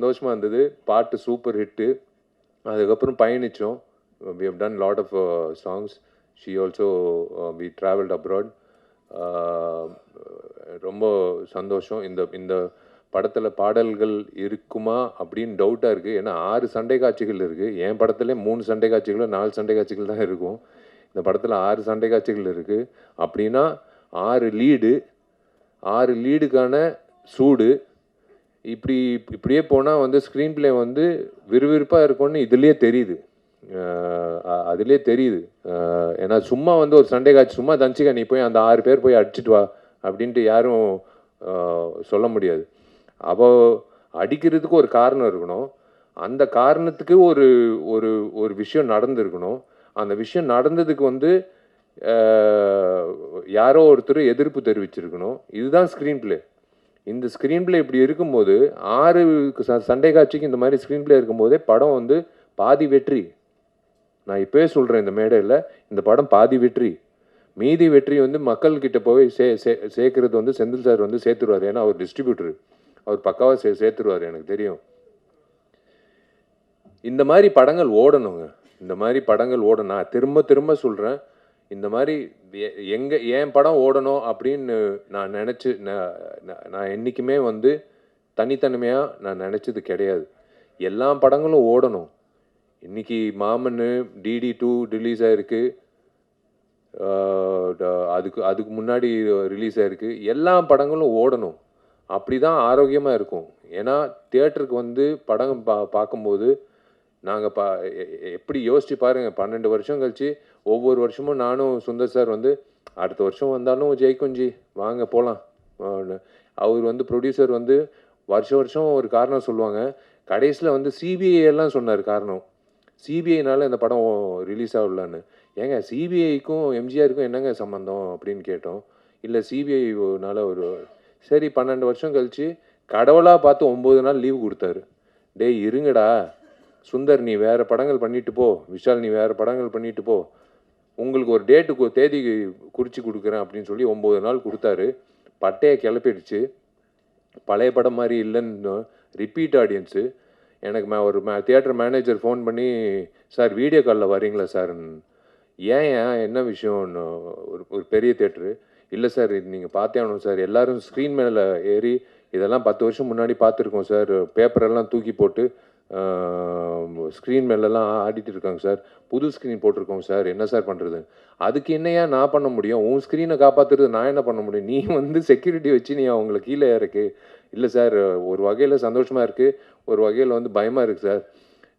சந்தோஷமாக இருந்தது. பாட்டு சூப்பர் ஹிட்டு அதுக்கப்புறம் பயணித்தோம் we have done lot of songs she also we travelled abroad ரொம்ப சந்தோஷம். இந்த இந்த படத்தில் பாடல்கள் இருக்குமா அப்படின்னு டவுட்டாக இருக்குது ஏன்னா ஆறு சண்டை காட்சிகள் இருக்குது என் படத்துல மூணு சண்டை காட்சிகளோ நாலு சண்டை காட்சிகள் தான் இருக்கும். இந்த படத்தில் ஆறு சண்டை காட்சிகள் இருக்குது அப்படின்னா ஆறு லீடு ஆறு லீடுக்கான சூடு. இப்படி இப்படியே போனால் வந்து ஸ்க்ரீன் பிளே வந்து விறுவிறுப்பாக இருக்கும்னு இதுலேயே தெரியுது. அதுலேயே தெரியுது. ஏன்னா சும்மா வந்து ஒரு சண்டே காட்சி சும்மா தஞ்சிக்க நீ போய் அந்த ஆறு பேர் போய் அடிச்சிட்டு வா அப்படின்ட்டு யாரும் சொல்ல முடியாது. அப்போ அடிக்கிறதுக்கு ஒரு காரணம் இருக்கணும். அந்த காரணத்துக்கு ஒரு ஒரு ஒரு விஷயம் நடந்திருக்கணும். அந்த விஷயம் நடந்ததுக்கு வந்து யாரோ ஒருத்தர் எதிர்ப்பு தெரிவிச்சிருக்கணும். இதுதான் ஸ்க்ரீன் பிளே இந்த ஸ்க்ரீன் பிளே இப்படி இருக்கும்போது ஆறு ச- சண்டை காட்சிக்கு இந்த மாதிரி ஸ்க்ரீன் பிளே இருக்கும்போதே படம் வந்து பாதி வெற்றி. நான் இப்போயே சொல்கிறேன் இந்த மேடையில் இந்த படம் பாதி வெற்றி. மீதி வெற்றி வந்து மக்கள்கிட்ட போய் சே சே சேர்க்கறது வந்து செந்தில் சார் வந்து சேர்த்துருவார். ஏன்னா அவர் டிஸ்ட்ரிபியூட்டர் அவர் பக்காவாக சே சேர்த்துருவார் எனக்கு தெரியும். இந்த மாதிரி படங்கள் ஓடணுங்க. இந்த மாதிரி படங்கள் ஓடணும். நான் திரும்ப திரும்ப சொல்கிறேன் இந்த மாதிரி எ- எங்க என் படம் ஓடணும் அப்படின்னு நான் நினச்சி நான் என்றைக்குமே வந்து தனித்தனிமையாக நான் நினச்சது கிடையாது. எல்லா படங்களும் ஓடணும். இன்னைக்கு மாமன்னு டிடி டூ ரிலீஸ் ஆகிருக்கு அதுக்கு அதுக்கு முன்னாடி ரிலீஸ் ஆகிருக்கு எல்லா படங்களும் ஓடணும். அப்படி தான் ஆரோக்கியமாக இருக்கும். ஏன்னா தியேட்டருக்கு வந்து படம் பா பார்க்கும்போது நாங்கள் பா எப்படி யோசிச்சு பாருங்கள் பன்னெண்டு வருஷம் கழிச்சு ஒவ்வொரு வருஷமும் நானும் சுந்தர் சார் வந்து அடுத்த வருஷம் வந்தாலும் ஜெயிக்குஞ்சி வாங்க போகலாம் அவர் வந்து ப்ரொடியூசர் வந்து வருஷம் வருஷம் ஒரு காரணம் சொல்லுவாங்க. கடைசியில் வந்து சிபிஐ எல்லாம் சொன்னார் காரணம். சிபிஐனால இந்த படம் ரிலீஸ் ஆகலான்னு. ஏங்க சிபிஐக்கும் எம்ஜிஆருக்கும் என்னங்க சம்மந்தம் அப்படின்னு கேட்டோம். இல்லை சிபிஐனால ஒரு சரி பன்னெண்டு வருஷம் கழிச்சு கடவுளாக பார்த்து ஒம்பது நாள் லீவு கொடுத்தாரு. டேய் இருங்கடா. சுந்தர் நீ வேறு படங்கள் பண்ணிட்டு போ. விஷால் நீ வேறு படங்கள் பண்ணிட்டு போ. உங்களுக்கு ஒரு டேட்டுக்கு தேதி குறித்து கொடுக்குறேன் அப்படின்னு சொல்லி ஒம்பது நாள் கொடுத்தாரு. பட்டையை கிளப்பிடுச்சு. பழைய படம் மாதிரி இல்லைன்னு ரிப்பீட் ஆடியன்ஸு எனக்கு மே ஒரு மே தியேட்டர் மேனேஜர் ஃபோன் பண்ணி சார் வீடியோ காலில் வரீங்களா சார்? ஏன் ஏன் என்ன விஷயம்னு? ஒரு ஒரு பெரிய தேட்ரு இல்லை சார் இது நீங்கள் பார்த்தே ஆகணும் சார். எல்லோரும் ஸ்க்ரீன் மேலே ஏறி இதெல்லாம் பத்து வருஷம் முன்னாடி பார்த்துருக்கோம் சார். பேப்பரெல்லாம் தூக்கி போட்டு ஸ்க்ரீன் மேலெல்லாம் ஆடிட்டு இருக்காங்க சார். புது ஸ்க்ரீன் போட்டிருக்கோம் சார். என்ன சார் பண்ணுறது அதுக்கு என்னையா நான் பண்ண முடியும்? உன் ஸ்க்ரீனை காப்பாற்றுறது நான் என்ன பண்ண முடியும்? நீ வந்து செக்யூரிட்டி வச்சு நீ அவங்கள கீழே இறக்கு. இல்லை சார் ஒரு வகையில் சந்தோஷமாக இருக்குது ஒரு வகையில் வந்து பயமாக இருக்குது சார்.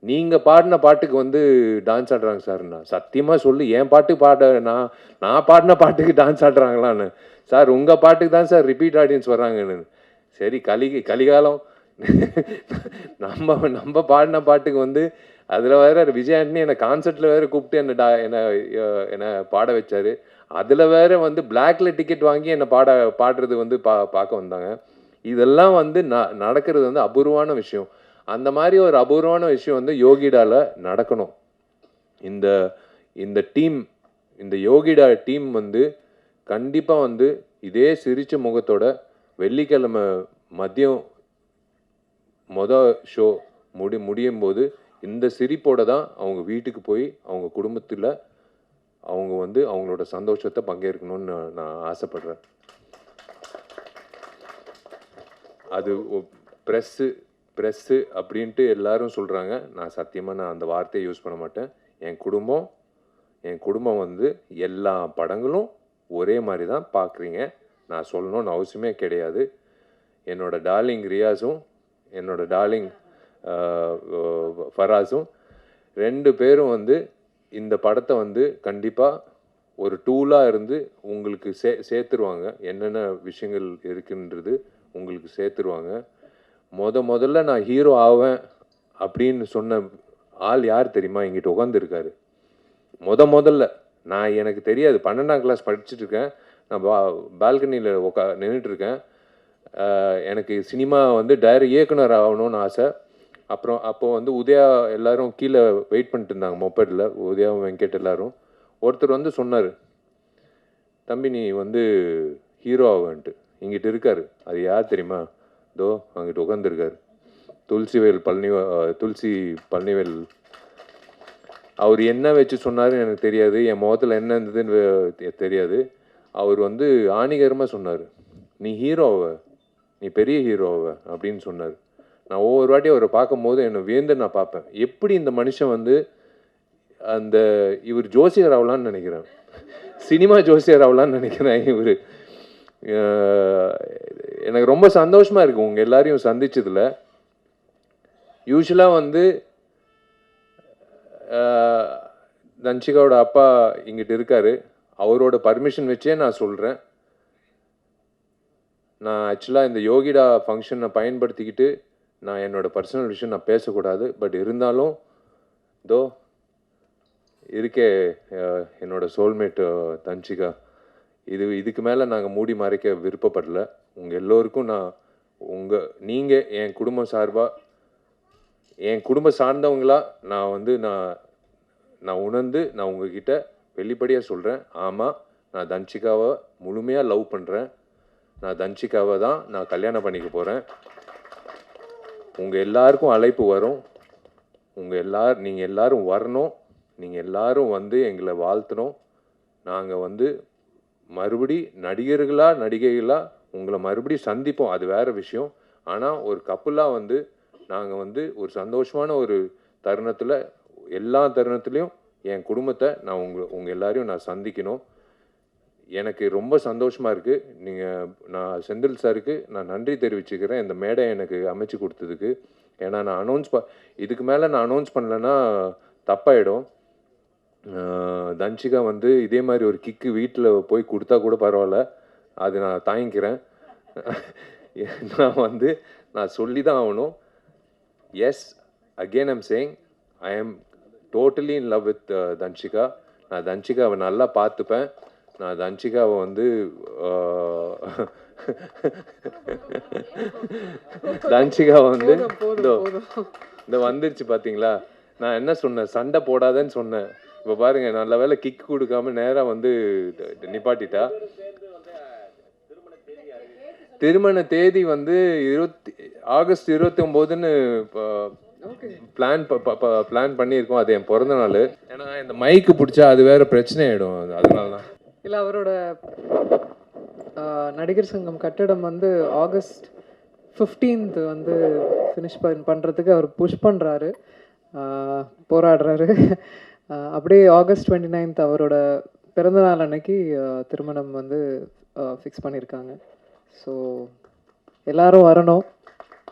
நீங்கள் பாடின பாட்டுக்கு வந்து டான்ஸ் ஆடுறாங்க சார்ண்ணா சத்தியமாக சொல்லு என் பாட்டு பாட நான் நான் பாடின பாட்டுக்கு டான்ஸ் ஆடுறாங்களான்னு. சார் உங்கள் பாட்டுக்கு தான் சார் ரிப்பீட் ஆடியன்ஸ் வர்றாங்கன்னு. சரி கலி கலிகாலம் நம்ம நம்ம பாடின பாட்டுக்கு வந்து அதில் வேற விஜய் ஆண்டனி என்னை கான்சர்ட்டில் வேற கூப்பிட்டு என்னை டா என்னை என்னை பாட வச்சார். அதில் வேற வந்து பிளாக்ல டிக்கெட் வாங்கி என்னை பாட பாடுறது வந்து பா பார்க்க வந்தாங்க. இதெல்லாம் வந்து ந நடக்கிறது வந்து அபூர்வமான விஷயம். அந்த மாதிரி ஒரு அபூர்வமான விஷயம் வந்து யோகிடாவில் நடக்கணும். இந்த இந்த டீம் இந்த யோகிடா டீம் வந்து கண்டிப்பாக வந்து இதே சிரிச்ச முகத்தோட வெள்ளிக்கிழமை மதியம் மொத ஷோ முடி முடியும் போது இந்த சிரிப்போடு தான் அவங்க வீட்டுக்கு போய் அவங்க குடும்பத்தில் அவங்க வந்து அவங்களோட சந்தோஷத்தை பங்கேற்கணும்னு நான் ஆசைப்பட்றேன் ஆசைப்படுறேன். அது ப்ரெஸ்ஸு ப்ரெஸ்ஸு அப்படின்ட்டு எல்லாரும் சொல்கிறாங்க நான் சத்தியமாக நான் அந்த வார்த்தையை யூஸ் பண்ண மாட்டேன். என் குடும்பம் என் குடும்பம் வந்து எல்லா படங்களும் ஒரே மாதிரி தான் பார்க்குறீங்க நான் சொல்லணும்னு அவசியமே கிடையாது. என்னோடய டார்லிங் ரியாஸும் என்னோட டார்லிங் ஃபராஸும் ரெண்டு பேரும் வந்து இந்த படத்தை வந்து கண்டிப்பாக ஒரு டூலாக இருந்து உங்களுக்கு சே சேர்த்துருவாங்க. என்னென்ன விஷயங்கள் இருக்குன்றது உங்களுக்கு சேர்த்துருவாங்க. முத முதல்ல நான் ஹீரோ ஆவேன் அப்படின்னு சொன்ன ஆள் யார் தெரியுமா? எங்கிட்ட உட்காந்துருக்காரு முத முதல்ல நான் எனக்கு தெரியாது. பன்னெண்டாம் கிளாஸ் படிச்சுட்டு இருக்கேன். நான் பா பால்கனியில் உக்கா நின்றுட்டுருக்கேன் எனக்கு சினிமா வந்து டைரக்ட் இயக்குனர் ஆகணும்னு ஆசை. அப்புறம் அப்போது வந்து உதயா எல்லாரும் கீழே வெயிட் பண்ணிட்டு இருந்தாங்க மொப்பேட்டில் உதயாவும் வெங்கட் எல்லாரும். ஒருத்தர் வந்து சொன்னார் தம்பி நீ வந்து ஹீரோ ஆகன்ட்டு இங்கிட்டு இருக்கார். அது யார் தெரியுமா? தோ அங்கிட்டு உட்காந்துருக்காரு துளசிவேல் பழனி துளசி பழனிவேல். அவர் என்ன வச்சு சொன்னார் எனக்கு தெரியாது. என் முகத்தில் என்ன இருந்ததுன்னு தெரியாது. அவர் வந்து ஆணிகரமாக சொன்னார் நீ ஹீரோவை நீ பெரிய ஹீரோவ அப்படின்னு சொன்னார். நான் ஒவ்வொரு வாட்டியும் அவரை பார்க்கும்போது என்னை வியந்து நான் பார்ப்பேன். எப்படி இந்த மனுஷன் வந்து அந்த இவர் ஜோசியர் ஆகலான்னு நினைக்கிறேன். சினிமா ஜோசியர் ஆகலான்னு நினைக்கிறேன் இவர். எனக்கு ரொம்ப சந்தோஷமாக இருக்குது உங்கள் எல்லாரையும் சந்தித்ததில் யூஸ்வலாக வந்து தன்ஷிகாவோட அப்பா இங்கிட்டு இருக்கார். அவரோட பர்மிஷன் வச்சே நான் சொல்கிறேன் நான் ஆக்சுவலாக இந்த யோகிடா ஃபங்க்ஷனை பயன்படுத்திக்கிட்டு நான் என்னோட பர்சனல் விஷயம் நான் பேசக்கூடாது. பட் இருந்தாலும் தோ இருக்கே என்னோடய என்னோட சோல்மேட் தன்ஷிகா இது இதுக்கு மேலே நாங்கள் மூடி மறைக்க விருப்பப்படல. உங்கள் எல்லோருக்கும் நான் உங்கள் நீங்கள் என் குடும்பம் சார்பாக என் குடும்பம் சார்ந்தவங்களா நான் வந்து நான் நான் உணர்ந்து நான் உங்ககிட்ட வெளிப்படையாக சொல்கிறேன் ஆமாம் நான் தன்ஷிகாவை முழுமையாக லவ் பண்ணுறேன் நான் தன்ஷிகாவை தான் நான் கல்யாணம் பண்ணிக்க போகிறேன் உங்கள் எல்லாருக்கும் அழைப்பு வரும். உங்கள் எல்லார் நீங்கள் எல்லாரும் வரணும். நீங்கள் எல்லாரும் வந்து எங்களை வாழ்த்தணும். நாங்கள் வந்து மறுபடி நடிகர்களாக நடிகைகளாக உங்களை மறுபடி சந்திப்போம். அது வேற விஷயம். ஆனால் ஒரு கப்புலாக வந்து நாங்கள் வந்து ஒரு சந்தோஷமான ஒரு தருணத்தில் எல்லா தருணத்துலேயும் என் குடும்பத்தை நான் உங்கள் உங்கள் எல்லாரையும் நான் சந்திக்கணும். எனக்கு ரொம்ப சந்தோஷமாக இருக்குது நீங்கள் நான் செந்தில் சாருக்கு நான் நன்றி தெரிவிச்சுக்கிறேன். இந்த மேடை எனக்கு அமைச்சு கொடுத்ததுக்கு. ஏன்னா நான் அனௌன்ஸ் ப இதுக்கு மேலே நான் அனௌன்ஸ் பண்ணலன்னா தப்பாயிடும். தன்ஷிகா வந்து இதே மாதிரி ஒரு கிக்கு வீட்டில் போய் கொடுத்தா கூட பரவாயில்ல. அது நான் தாங்கிக்கிறேன். நான் வந்து நான் சொல்லி தான் ஆகணும் yes again I'm saying I am totally in love with Dhanshika. நான் தன்ஷிகாவை நல்லா பார்த்துப்பேன். நான் தன்ஷிகாவை வந்து ஆஹ், தன்ஷிகாவை வந்து இந்த வந்துருச்சு பாத்தீங்களா? நான் என்ன சொன்னேன்? சண்டை போடாதேன்னு சொன்னேன். இப்போ பாருங்க நல்ல வேளை கிக் கொடுக்காம நேரா வந்து நிப்பாட்டிட்டா. திருமண தேதி வந்து இருபத்தி ஆகஸ்ட் இருபத்தி ஒம்போதுன்னு பிளான் பிளான் பண்ணியிருக்கோம். அது என் பிறந்த நாள். ஏன்னா இந்த மைக்கு பிடிச்சா அது வேற பிரச்சனை ஆயிடும். அது- அதனால தான் இல்லை அவரோட நடிகர் சங்கம் கட்டிடம் வந்து ஆகஸ்ட் 15th வந்து ஃபினிஷ் பண் பண்ணுறதுக்கு அவர் புஷ் பண்ணுறாரு போராடுறாரு. அப்படியே ஆகஸ்ட் டுவெண்ட்டி நைன்த் அவரோட பிறந்தநாள் அன்னைக்கு திருமணம் வந்து ஃபிக்ஸ் பண்ணியிருக்காங்க ஸோ எல்லாரும் வரணும்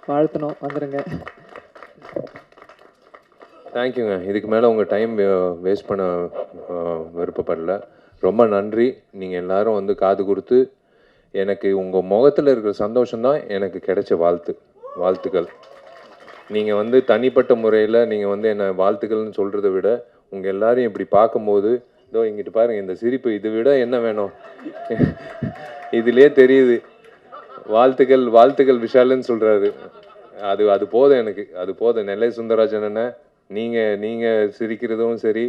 வாழ்த்தணும் வந்துடுங்க தேங்க்யூங்க இதுக்கு மேலே உங்கள் டைம் வேஸ்ட் பண்ண விருப்பப்படல. ரொம்ப நன்றி. நீங்கள் எல்லாரும் வந்து காது கொடுத்து எனக்கு உங்கள் முகத்தில் இருக்கிற சந்தோஷம்தான் எனக்கு கிடைச்ச வாழ்த்து வாழ்த்துக்கள். நீங்கள் வந்து தனிப்பட்ட முறையில் நீங்கள் வந்து என்னை வாழ்த்துக்கள்னு சொல்கிறத விட உங்கள் எல்லாரையும் இப்படி பார்க்கும்போது இதோ இங்கிட்டு பாருங்கள் இந்த சிரிப்பு இதை விட என்ன வேணும்? இதுலேயே தெரியுது. வாழ்த்துக்கள் வாழ்த்துக்கள் விஷாலுன்னு சொல்கிறாரு அது அது போதும் எனக்கு. அது போதும். நெல்லை சுந்தரராஜன் என்ன நீங்கள் நீங்கள் சிரிக்கிறதும் சரி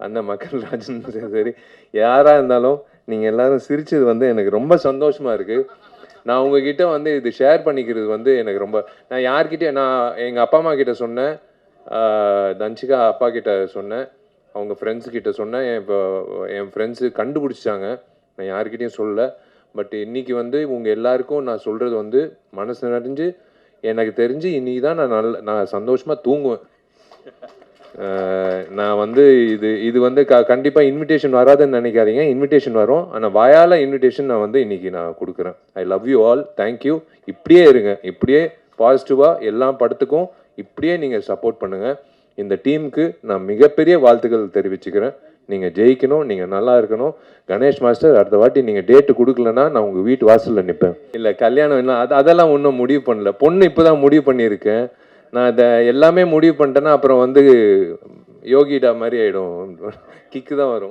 அந்த மக்கள் ராஜன் சரி யாராக இருந்தாலும் நீங்கள் எல்லாரும் சிரிச்சது வந்து எனக்கு ரொம்ப சந்தோஷமாக இருக்குது நான் உங்ககிட்ட வந்து இது ஷேர் பண்ணிக்கிறது வந்து எனக்கு ரொம்ப நான் யார்கிட்டே நான் எங்கள் அப்பா அம்மா கிட்ட சொன்னேன். ஆஹ் தன்ஷிகா அப்பா கிட்ட சொன்னேன். அவங்க ஃப்ரெண்ட்ஸ் கிட்ட சொன்னேன். என் இப்போ என் ஃப்ரெண்ட்ஸு கண்டுபிடிச்சிட்டாங்க. நான் யார்கிட்டேயும் சொல்லலை. பட் இன்னைக்கு வந்து உங்கள் எல்லாருக்கும் நான் சொல்கிறது வந்து மனசு நிறைஞ்சு எனக்கு தெரிஞ்சு இன்றைக்கி தான் நான் நல்ல நான் சந்தோஷமாக தூங்குவேன். நான் வந்து இது இது வந்து க கண்டிப்பாக இன்விடேஷன் வராதுன்னு நினைக்காதீங்க. இன்விடேஷன் வரும். ஆனால் வாயால் இன்விடேஷன் நான் வந்து இன்றைக்கி நான் கொடுக்குறேன். I love you all thank you இப்படியே இருங்க. இப்படியே பாசிட்டிவாக எல்லா படத்துக்கும். இப்படியே நீங்கள் சப்போர்ட் பண்ணுங்கள் இந்த டீமுக்கு நான் மிகப்பெரிய வாழ்த்துக்கள் தெரிவிச்சுக்கிறேன். நீங்கள் ஜெயிக்கணும். நீங்கள் நல்லா இருக்கணும். கணேஷ் மாஸ்டர் அடுத்த வாட்டி நீங்கள் டேட்டு கொடுக்கலன்னா நான் உங்கள் வீட்டு வாசலில் நிற்பேன் இல்லை கல்யாணம் என்ன அது அதெல்லாம் ஒன்றும் முடிவு பண்ணல. பொண்ணு இப்போ தான் முடிவு பண்ணியிருக்கேன். நான் இதை எல்லாமே முடிவு பண்ணிட்டேன்னா அப்புறம் வந்து யோகிடா மாதிரி ஆகிடும் கிக்கு தான் வரும்.